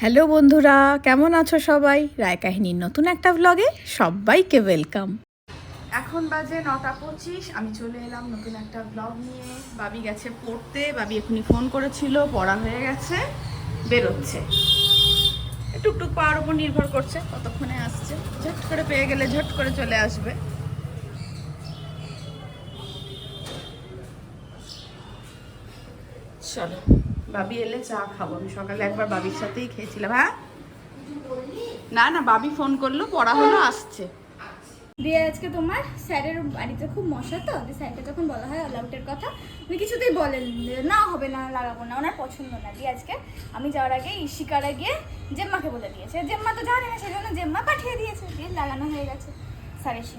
Hello বন্ধুরা, কেমন আছো সবাই? রায় কাহিনীর নতুন একটা ব্লগে সবাইকে ওয়েলকাম এখন বাজে নটা পঁচিশ, আমি চলে এলাম নতুন একটা ব্লগ নিয়ে। বাবি গেছে পড়তে, বাবি এখনই ফোন করেছিল, পড়া হয়ে গেছে, বেরোচ্ছে। টুকটুক পাওয়ার উপর নির্ভর করছে, কতক্ষণে আসছে। ঝট করে পেয়ে গেলে ঝট করে চলে আসবে। চলো। বাবি এলে চা খাব। আমি সকালে একবার বাবির সাথেই খেয়েছিলাম হ্যাঁ? না না বাবি ফোন করল পড়া হলো আসছে। দিয়ে আজকে তোমার স্যারের বাড়িতে খুব মশা তো দিয়ে স্যারকে যখন বলা হয় অল আউটের কথা উনি কিছুতেই বলেন যে, না হবে না লাগাবো না ওনার পছন্দ না। দিয়ে আজকে আমি যাওয়ার আগে ইশিকারা গিয়ে জেম্মাকে বলে দিয়েছে। জেম্মা তো জানে না সেজন্য জেম্মা পাঠিয়ে দিয়েছে দিয়ে লাগানো হয়ে গেছে। স্যার এসে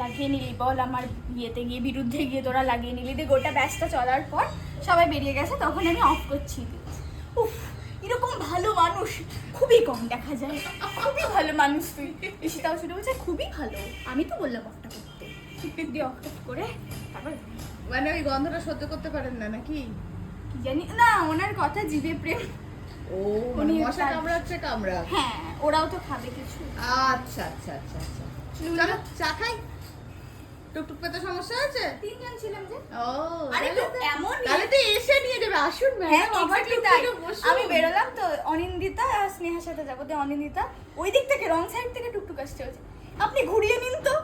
লাগিয়ে নিলি বল আমার বিয়েতে গিয়ে বিরুদ্ধে গিয়ে তোরা লাগিয়ে নিলি। দিয়ে গোটা ব্যাচটা চলার পর সবাই বেরিয়ে গেছে তখন আমি অফ করছি। উফ এরকম ভালো মানুষ খুবই কম দেখা যায়। খুবই ভালো মানুষ তুই। ঈশিতাও শুনে বলছে খুবই ভালো। আমি তো বললাম অফটা করতে। দিয়ে অফ করে তারপর মানে ওই গন্ধটা সহ্য করতে পারেন না নাকি? কি জানি না ওনার কথা জিভে প্রেম। ও মানে মশা কামড়াচ্ছে কামড়া হ্যাঁ ওরাও তো খাবে কিছু। আচ্ছা আচ্ছা আচ্ছা আচ্ছা। চলো চা খাই? টুকটুক পেতে সমস্যা আছে তিনজন ছিলাম যে। ও আরে এমন তাহলে তো এসে নিয়ে যাবে আসুন হ্যাঁ ম্যাডাম আমার বসুন। আমি বেরোলাম তো অনিন্দিতা আর স্নেহার সাথে যাব। দিয়ে অনিন্দিতা ওই দিক থেকে রং সাইড থেকে টুকটুক আসছে আপনি ঘুরিয়ে নিন তো।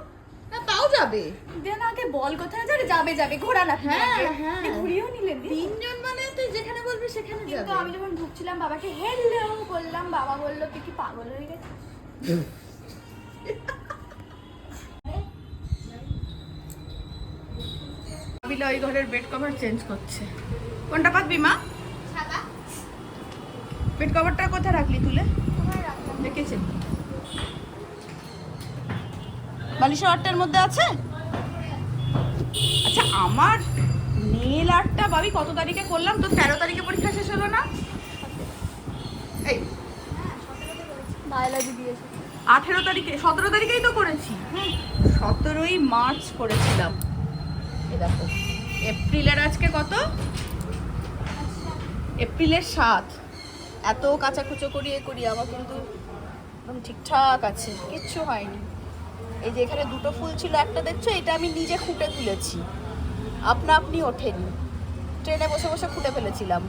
হ্যাঁ তাও যাবে। দেন আগে বল কোথায় যাবে? যাবে যাবে ঘোরা না হ্যাঁ, হ্যাঁ। ঘুরিয়েও নিলেন তিনজন মানে তুই যেখানে বলবি সেখানে কিন্তু যাবে। আমি যখন ঢুকছিলাম বাবাকে হেললো বললাম বাবা বলল তুই কি পাগল হয়ে গেছিস? বিলা ওই ঘরের বেড কভার চেঞ্জ করছে। কোনটা পাতবি মা? সাদা। বেড কভারটা কোথায় রাখলি তুলে? দেখেছেন বালিশের আটটার মধ্যে আছে? আচ্ছা আমার নেল আটটা ভাবি কত তারিখে করলাম? তো তেরো তারিখে পরীক্ষা শেষ হলো না? এই বায়োলজি দিয়েছে। আঠেরো তারিখে সতেরো তারিখেই তো করেছি। সতেরোই মার্চ করেছিলাম। এ দেখো। এপ্রিলের আজকে কত? এপ্রিলের সাত। এত কাচাকুচো করিয়ে করি আমার কিন্তু একদম ঠিকঠাক আছে, কিচ্ছু হয়নি। এই যে এখানে দুটো ফুল ছিল, একটা দেখছ? এটা আমি নিজে খুঁটে তুলেছি। আপনা আপনি ওঠেনি। ট্রেনে বসে বসে খুঁটে ফেলেছিলাম।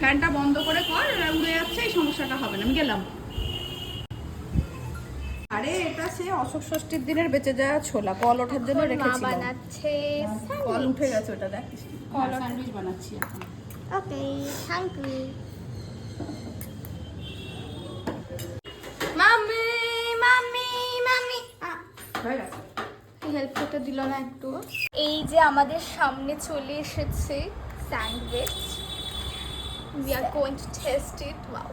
ফ্যানটা বন্ধ করে কর উড়ে যাচ্ছে, এই সমস্যাটা হবে না। আমি গেলাম। আরে এটা সে অশোক ষষ্ঠীর দিনের বেঁচে যাওয়া ছোলা। কল ওঠার জন্য মা বানাচ্ছে কল উঠে গেছে ওটা দেখ। কল স্যান্ডউইচ বানাচ্ছি এখন। Okay thank you mummy mummy. Mummy হয়ে গেছে। হেল্প করতে দিল না একটু। এই যে আমাদের সামনে চলে এসেছে sandwich. We are going to test it wow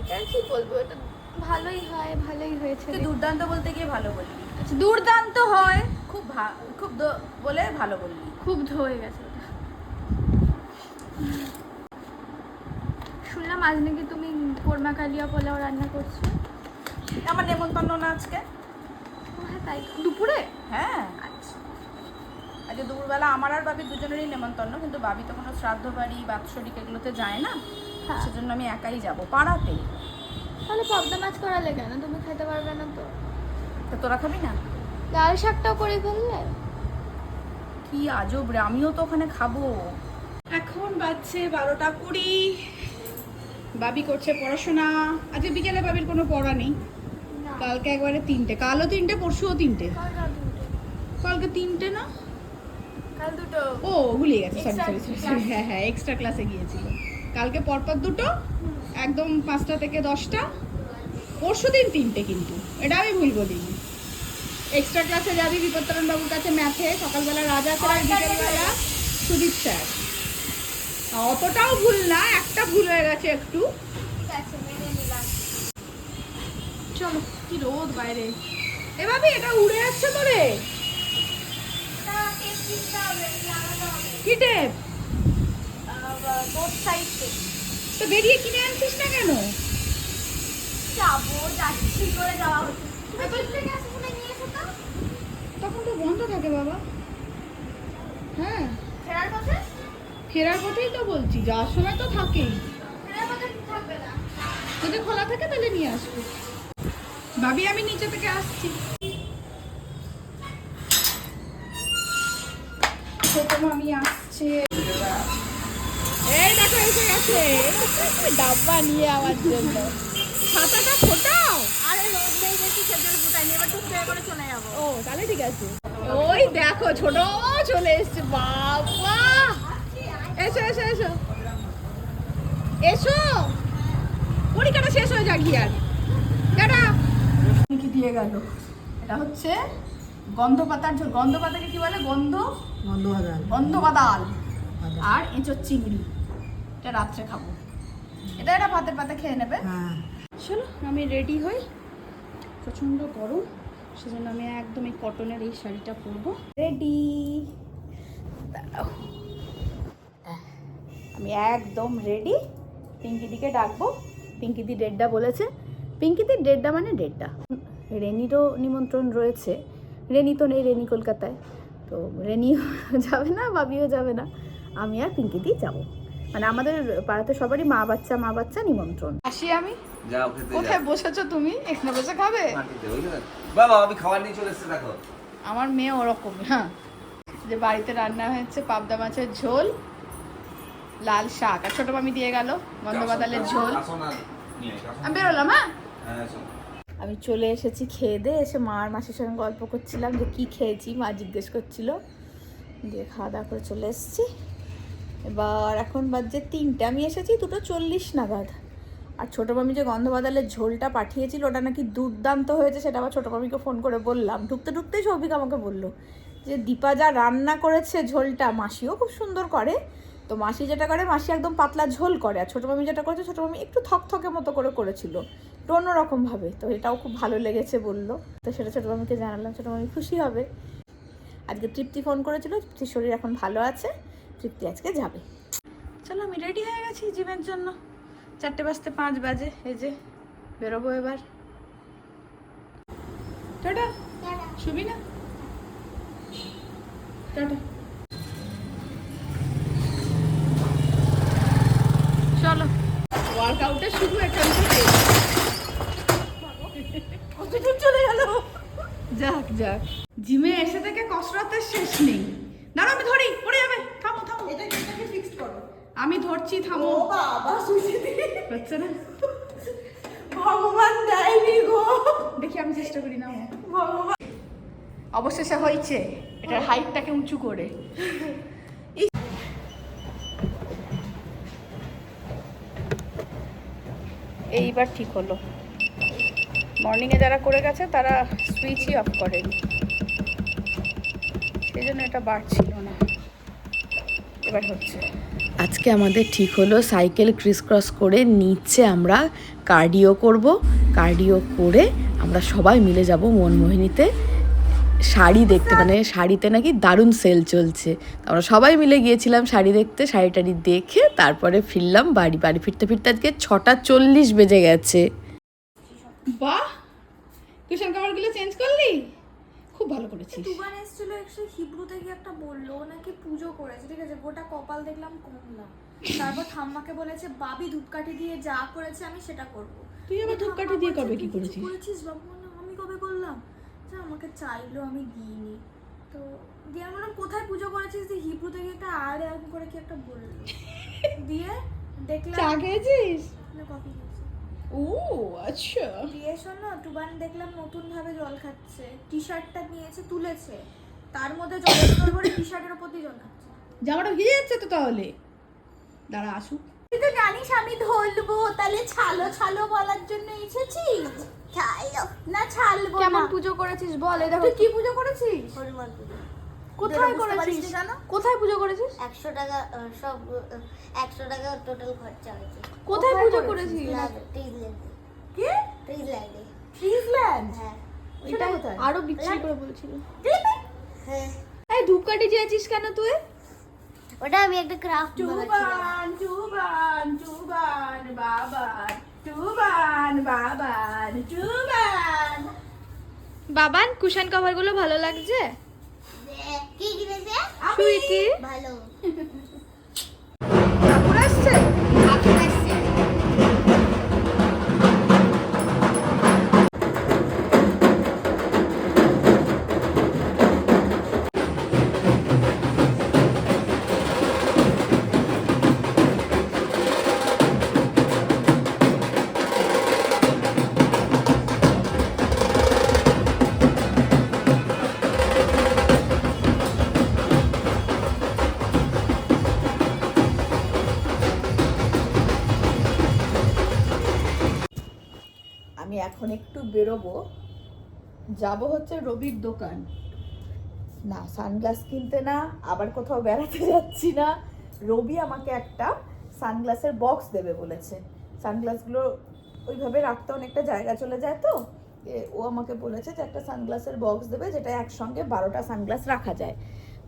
এটা কি বলব? এটা ভালোই হয় ভালোই হয়েছে। তুই দুর্দান্ত বলতে গিয়ে ভালো বললি। আচ্ছা, দুর্দান্ত হয়। খুব খুব বলে ভালো বললি। খুব ধয়ে গেছে ওটা। শুনলাম আজ নাকি তুমি কোরমা কালিয়া পোলাও রান্না করছ। আমার নেমন্তন্ন না আজকে? হ্যাঁ তাই দুপুরে? হ্যাঁ। আচ্ছা। আজকে দুপুরবেলা আমার আর বাবি দুজনেরই নেমন্তন্ন কিন্তু বাবি তো কোনো শ্রাদ্ধ বাড়ি বাৎসরিক এগুলোতে যায় না। হ্যাঁ। সেজন্য আমি একাই যাব পাড়াতেই তাহলে পদ্মা মাছ করালে কেন? তুমি খেতে পারবে না তো। তো তোরা খাবি না? লাল শাকটাও করে ফেললে। কি আজব রে আমিও তো ওখানে খাব। এখন বাজছে বারোটা কুড়ি। বাবি করছে পড়াশোনা। আজকে বিকেলে বাবির কোনো পড়া নেই। কালকে একবারে তিনটে। কালও তিনটে পরশুও তিনটে। কালকে তিনটে না? কাল দুটো। ও ভুলে গেছে সরি সরি সরি হ্যাঁ হ্যাঁ এক্সট্রা ক্লাসে গিয়েছিল। কালকে পরপর দুটো একদম পাঁচটা থেকে দশটা। পরশু দিন তিনটে কিন্তু। এটা আমি ভুল বলিনি। এক্সট্রা ক্লাসে যাবি বিপত্তরণ বাবুর কাছে ম্যাথে সকালবেলা রাজা স্যার বিকেলবেলা সুদীপ স্যার অতটাও ভুল না একটা ভুল হয়ে গেছে একটু। চলো কি রোদ বাইরে। এ ভাবি এটা উড়ে যাচ্ছে তো রে কি টেপ সাইড তো বেরিয়ে কিনে আনছিস না কেন? যাব যাচ্ছি করে যাওয়া তো। তখন তো বন্ধ থাকে বাবা। হ্যাঁ। ফেরার পথেই তো বলছি যাওয়ার সময় তো থাকেই। ফেরার পথে যদি খোলা থাকে তাহলে নিয়ে আসবে। ভাবি আমি নিচে থেকে আসছি। ছোট মামি আসছে। গেছে। ডাব্বা নিয়ে আমার জন্য। ছাতাটা ফোটাও। আরে রোদ নেই বেশি সেজন্য ফুটাইনি এবার করে চলে যাব। ও তাহলে ঠিক আছে। ওই দেখো ছোট চলে এসছে। বাবা! এসো এসো এসো। এসো! পরীক্ষাটা শেষ হয়ে যাক গিয়ে আর কি দিয়ে গেল? এটা হচ্ছে গন্ধ পাতার ঝোল। গন্ধ পাতাকে কি বলে? গন্ধ? গন্ধ বাদাল আর এঁচোর চিংড়ি। এটা রাত্রে খাব। এটা এটা ভাতের পাতে খেয়ে নেবে। চলো আমি রেডি হই। প্রচণ্ড গরম সেজন্য আমি একদম এই কটনের এই শাড়িটা পরবো। রেডি আমি একদম রেডি পিঙ্কিদিকে ডাকবো। পিঙ্কিদি ডেটটা বলেছে। পিঙ্কিদির ডেটটা মানে ডেটটা রেনিরও নিমন্ত্রণ রয়েছে। রেনি তো নেই রেনি কলকাতায়। তো রেনিও যাবে না বাবিও যাবে না। আমি আর পিঙ্কিদি যাব। মানে আমাদের পাড়াতে সবারই মা বাচ্চা মা বাচ্চা নিমন্ত্রণ। আসি আমি? যাও খেতে কোথায় বসেছো তুমি? এখানে বসে খাবে? বাবা আমি খাবার নিয়ে চলে এসেছি দেখো। আমার মেয়ে ওরকম হ্যাঁ। যে বাড়িতে রান্না হয়েছে পাবদা মাছের ঝোল লাল শাক। আর ছোট মামি দিয়ে গেল গন্ধবাদালের ঝোল। আমি বেরোলাম হ্যাঁ? হ্যাঁ, আমি চলে এসেছি খেয়ে দিয়ে এসে মা আর মাসির সঙ্গে গল্প করছিলাম যে কি খেয়েছি মা জিজ্ঞেস করছিল। দিয়ে খাওয়া দাওয়া করে চলে এসেছি। এবার এখন বাজছে তিনটে। আমি এসেছি দুটো চল্লিশ নাগাদ। আর ছোটো মামি যে গন্ধবাদালের ঝোলটা পাঠিয়েছিল, ওটা নাকি দুর্দান্ত হয়েছে সেটা আবার ছোটো মামিকে ফোন করে বললাম। ঢুকতে ঢুকতেই সৌভিক আমাকে বলল যে, দীপা যা রান্না করেছে ঝোলটা, মাসিও খুব সুন্দর করে। তো মাসি যেটা করে, মাসি একদম পাতলা ঝোল করে। আর ছোটো মামি যেটা করেছে, ছোটো মামি একটু থকথকে মতো করে করেছিল, একটু অন্যরকমভাবে তো এটাও খুব ভালো লেগেছে বলল। তো সেটা ছোটো মামিকে জানালাম, ছোটো মামি খুশি হবে? আজকে তৃপ্তি ফোন করেছিল, তৃপ্তির শরীর এখন ভালো আছে। তৃপ্তি আজকে যাবে। চলো আমি রেডি হয়ে গেছি জিমের জন্য। চারটে বাজতে পাঁচ বাজে এই যে বেরোবো এবার। টাটা। শুবি না টাটা। চলো। চলে যাক যাক। জিমে এসে থেকে কসরতের শেষ নেই। না, আমি ধরি পড়ে যাবে। এটাকে করো? আমি ধরছি থামো। বাবা হচ্ছে না? ভগবান দেয়নি গো। দেখি আমি চেষ্টা করি না ভগবান। অবশেষে হয়েছে। এটার হাইটটাকে উঁচু করে। এইবার ঠিক হলো। মর্নিংয়ে যারা করে গেছে তারা সুইচই অফ করেনি। সেই জন্য এটা বাড়ছিল না। এবার হচ্ছে। আজকে আমাদের ঠিক হলো সাইকেল ক্রিস ক্রস করে নিচে আমরা কার্ডিও করব। কার্ডিও করে আমরা সবাই মিলে যাব মনমোহিনীতে। শাড়ি দেখতে মানে শাড়িতে নাকি দারুণ সেল চলছে। আমরা সবাই মিলে গিয়েছিলাম শাড়ি দেখতে শাড়ি টাড়ি দেখে তারপরে ফিরলাম বাড়ি। বাড়ি ফিরতে ফিরতে আজকে ছটা চল্লিশ বেজে গেছে। বাহ! কুশন কাভারগুলো চেঞ্জ করলি? খুব ভালো করেছিস। দুবার এসেছিল একশো হিব্রুতে গিয়ে একটা বলল নাকি পুজো করেছে ঠিক আছে? গোটা কপাল দেখলাম কমলা। তারপর ঠাম্মাকে বলেছে বাবি ধূপকাঠি দিয়ে যা করেছে আমি সেটা করব। তুই আবার ধূপকাঠি দিয়ে কবে কি করেছিস? করেছিস বাবু? আমি কবে করলাম? যে আমাকে চাইলো আমি দিইনি। তো দিয়ে আমি বললাম কোথায় পুজো করেছিস? দিয়ে হিব্রুতে গিয়ে একটা আর করে কি একটা বলল। দিয়ে দেখলাম চা খেয়েছিস? না কফি ও আচ্ছা। দিয়ে শোনো টুবান দেখলাম নতুন ভাবে জল খাচ্ছে। টি শার্টটা নিয়েছে তুলেছে। তার মধ্যে বোতল ভরে টি শার্টের উপর দিয়ে জল খাচ্ছে। জামাটা ভিজে যাচ্ছে তো তাহলে? দাঁড়া আসুক। তুই তো জানিস আমি ধরবো তাহলে ছালো ছালো বলার জন্য এসেছিস ছালো না ছালবো কেমন পুজো করেছিস বল এই দেখো তুই কি পুজো করেছিস? হনুমান পুজো। কোথায় করেছিস কেন? কোথায় পুজো করেছিস? একশো টাকা সব একশো টাকা টোটাল খরচা হয়েছে। কোথায় পুজো করেছিস? ট্রিজল্যান্ডে কি? ট্রিজল্যান্ডে ফ্রিজল্যান্ড হ্যাঁ এটা আরও বিক্রি করে বলছিল। হ্যাঁ। এই ধূপকাঠি চেয়েছিস কেন তুই? ওটা আমি একটা ক্রাফট টুবান টুবান টুবান বাবান টুবান বাবান টুবান বাবান কুশন কভারগুলো ভালো লাগছে? কি ভালো। একটু বেরোবো, যাব হচ্ছে রবির দোকান। না, সানগ্লাস কিনতে না, আবার কোথাও বেড়াতে যাচ্ছি না। রবি আমাকে একটা সানগ্লাসের বক্স দেবে বলেছে। সানগ্লাসগুলো ওইভাবে রাখতে অনেকটা জায়গা চলে যায় তো। ও আমাকে বলেছে যে একটা সানগ্লাসের বক্স দেবে যেটা একসঙ্গে বারোটা সানগ্লাস রাখা যায়।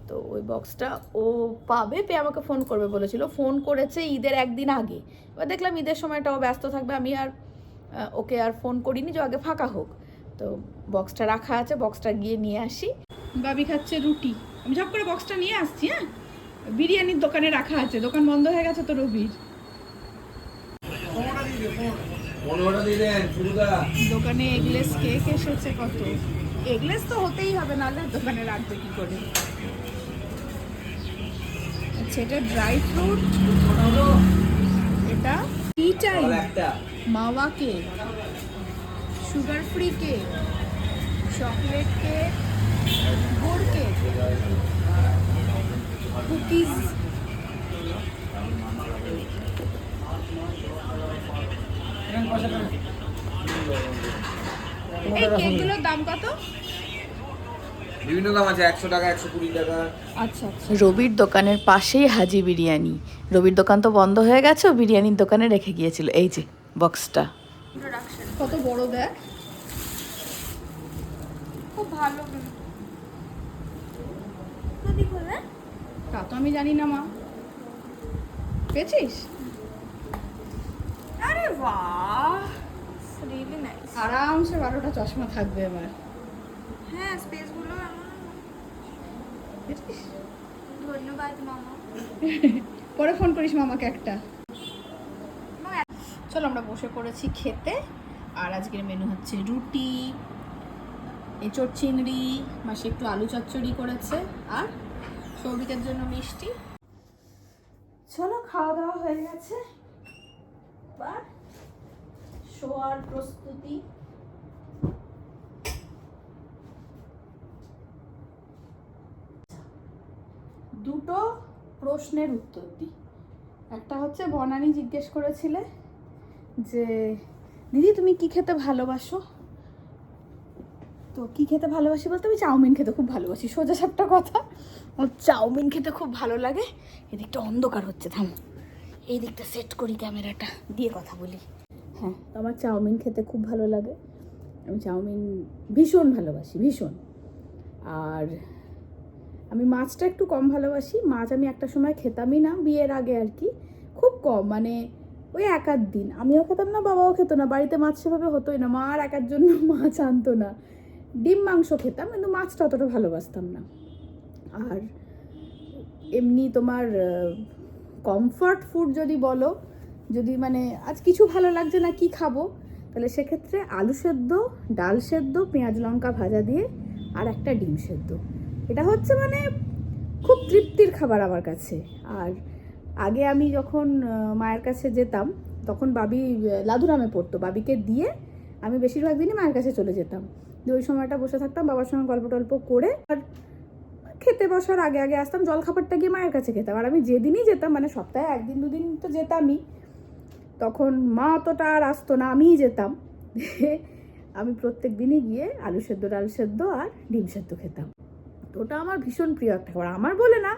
তো ওই বক্সটা ও পাবে পেয়ে আমাকে ফোন করবে বলেছিল। ফোন করেছে ঈদের একদিন আগে। এবার দেখলাম ঈদের সময়টা ও ব্যস্ত থাকবে, আমি আর ওকে আর ফোন করিনি যে আগে ফাঁকা হোক। তো বক্সটা রাখা আছে বক্সটা গিয়ে নিয়ে আসি। বাবি খাচ্ছে রুটি। আমি ঝপ করে বক্সটা নিয়ে আসছি হ্যাঁ? বিরিয়ানির দোকানে রাখা আছে দোকান বন্ধ হয়ে গেছে তো রবির। দোকানে এগলেস কেক এসেছে কত? এগলেস তো হতেই হবে নাহলে দোকানে রাখবে কি করে? আচ্ছা এটা ড্রাই ফ্রুট এটা টি টাইম একটা। Mawa cake sugar free cake chocolate cake গুড় কেক কুকিজ। এই কেকগুলোর দাম কত? বিভিন্ন দাম আছে একশো টাকা একশো কুড়ি টাকা। আচ্ছা আচ্ছা। রবির দোকানের পাশেই হাজি বিরিয়ানি। রবির দোকান তো বন্ধ হয়ে গেছে বিরিয়ানির দোকানে রেখে গিয়েছিল। এই যে বক্সটা কত বড় দেখ খুব ভালো তা তো আমি জানি না মা। পেয়েছিস? আরে বাহ! রিয়েলি নাইস আরামসে বারোটা চশমা থাকবে আমার হ্যাঁ স্পেসগুলো? ধন্যবাদ মামা। পরে ফোন করিস মামাকে একটা। চলো আমরা বসে পড়েছি খেতে। আর আজকের মেনু হচ্ছে রুটি, এঁচড় চিংড়ি, মাসে একটু আলু চচ্চড়ি করেছে, আর সৌভিকের জন্য মিষ্টি। চলো খাওয়া দাওয়া হয়ে গেছে। এবার শোয়ার প্রস্তুতি। দুটো প্রশ্নের উত্তর দিই। একটা হচ্ছে বনানি জিজ্ঞেস করেছিলে যে, দিদি, তুমি কি খেতে ভালোবাসো? তো কি খেতে ভালোবাসি বলতে আমি চাউমিন খেতে খুব ভালোবাসি। সোজা সাপটা কথা। আমার চাউমিন খেতে খুব ভালো লাগে। এদিকটা অন্ধকার হচ্ছে, থাম। এই দিকটা সেট করি ক্যামেরাটা। দিয়ে কথা বলি। হ্যাঁ তো আমার চাউমিন খেতে খুব ভালো লাগে। আমি চাউমিন ভীষণ ভালোবাসি, ভীষণ। আর আমি মাছটা একটু কম ভালোবাসি। মাছ আমি একটা সময় খেতামই না বিয়ের আগে আর কি। খুব কম মানে ওই এক আধ দিন। আমিও খেতাম না, বাবাও খেতো না। বাড়িতে মাছ সেভাবে হতোই না। মা আর একার জন্য মাছ আনতো না। ডিম, মাংস খেতাম, কিন্তু মাছটা অতটা ভালোবাসতাম না। আর এমনি তোমার কমফর্ট ফুড যদি বলো, যদি মানে আজ কিছু ভালো লাগছে না কি খাব, তাহলে সেক্ষেত্রে আলু সেদ্ধ, ডাল সেদ্ধ, পেঁয়াজ লঙ্কা ভাজা দিয়ে আর একটা ডিম সেদ্ধ। এটা হচ্ছে মানে খুব তৃপ্তির খাবার আমার কাছে। আর আগে আমি যখন মায়ের কাছে যেতাম, তখন বাবি লাদুরামে পড়তো। বাবিকে দিয়ে আমি বেশিরভাগ দিনই মায়ের কাছে চলে যেতাম। দিয়ে ওই সময়টা বসে থাকতাম, বাবার সঙ্গে গল্প টল্প করে আর খেতে বসার আগে আগে আসতাম, জল খাবারটা গিয়ে মায়ের কাছে খেতাম। আর আমি যেদিনই যেতাম মানে সপ্তাহে একদিন দুদিন তো যেতামই, তখন মা অতটা আর আসতো না, আমিই যেতাম। আমি প্রত্যেক দিনই গিয়ে আলু সেদ্ধ, ডাল সেদ্ধ আর ডিম সেদ্ধ খেতাম। তো ওটা আমার ভীষণ প্রিয় একটা খাবার। আমার বলে না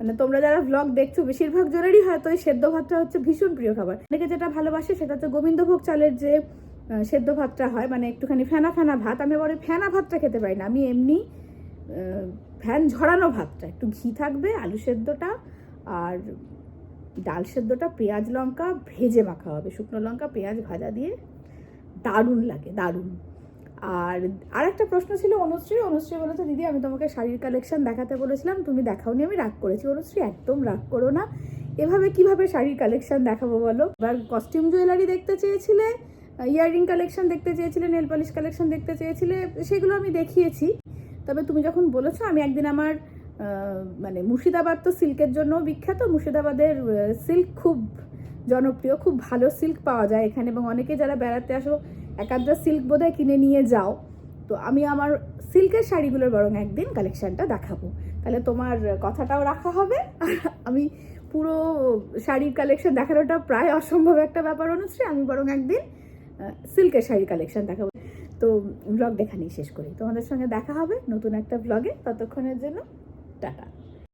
মানে তোমরা যারা ব্লগ দেখছ, বেশিরভাগ জনেরই হয়তো ওই সেদ্ধ ভাতটা হচ্ছে ভীষণ প্রিয় খাবার। অনেকে যেটা ভালোবাসে সেটা হচ্ছে গোবিন্দভোগ চালের যে সেদ্ধ ভাতটা হয় মানে একটুখানি ফেনা ফেনা ভাত। আমি আবার ফেনা ভাতটা খেতে পারি না। আমি এমনি ফ্যান ঝরানো ভাতটা। একটু ঘি থাকবে, আলু সেদ্ধটা আর ডাল সেদ্ধটা, পেঁয়াজ লঙ্কা, ভেজে মাখা হবে। শুকনো লঙ্কা, পেঁয়াজ ভাজা দিয়ে দারুণ লাগে, দারুণ। আর আরেকটা প্রশ্ন ছিল অনুশ্রী অনুশ্রী বলেছে, দিদি, আমি তোমাকে শাড়ির কালেকশন দেখাতে বলেছিলাম, তুমি দেখাওনি, আমি রাগ করেছি। অনুশ্রী, একদম রাগ করো না। এভাবে কীভাবে শাড়ির কালেকশন দেখাবো বলো? এবার কস্টিউম জুয়েলারি দেখতে চেয়েছিলে ইয়াররিং কালেকশন দেখতে চেয়েছিলে নেল পলিশ কালেকশন দেখতে চেয়েছিলে, সেগুলো আমি দেখিয়েছি। তবে তুমি যখন বলেছ, আমি একদিন আমার মানে মুর্শিদাবাদ তো সিল্কের জন্য বিখ্যাত, মুর্শিদাবাদের সিল্ক খুব জনপ্রিয়, খুব ভালো সিল্ক পাওয়া যায় এখানে এবং অনেকে যারা বেড়াতে আসো একাধটা সিল্ক বোধহয় কিনে নিয়ে যাও। তো আমি আমার সিল্কের শাড়িগুলোর বরং একদিন কালেকশানটা দেখাবো। তাহলে তোমার কথাটাও রাখা হবে। আমি পুরো শাড়ির কালেকশন দেখানোটা প্রায় অসম্ভব একটা ব্যাপার অনুশ্রী। আমি বরং একদিন সিল্কের শাড়ির কালেকশন দেখাবো। তো ব্লগ দেখানি শেষ করি। তোমাদের সঙ্গে দেখা হবে নতুন একটা ব্লগে ততক্ষণের জন্য টাটা।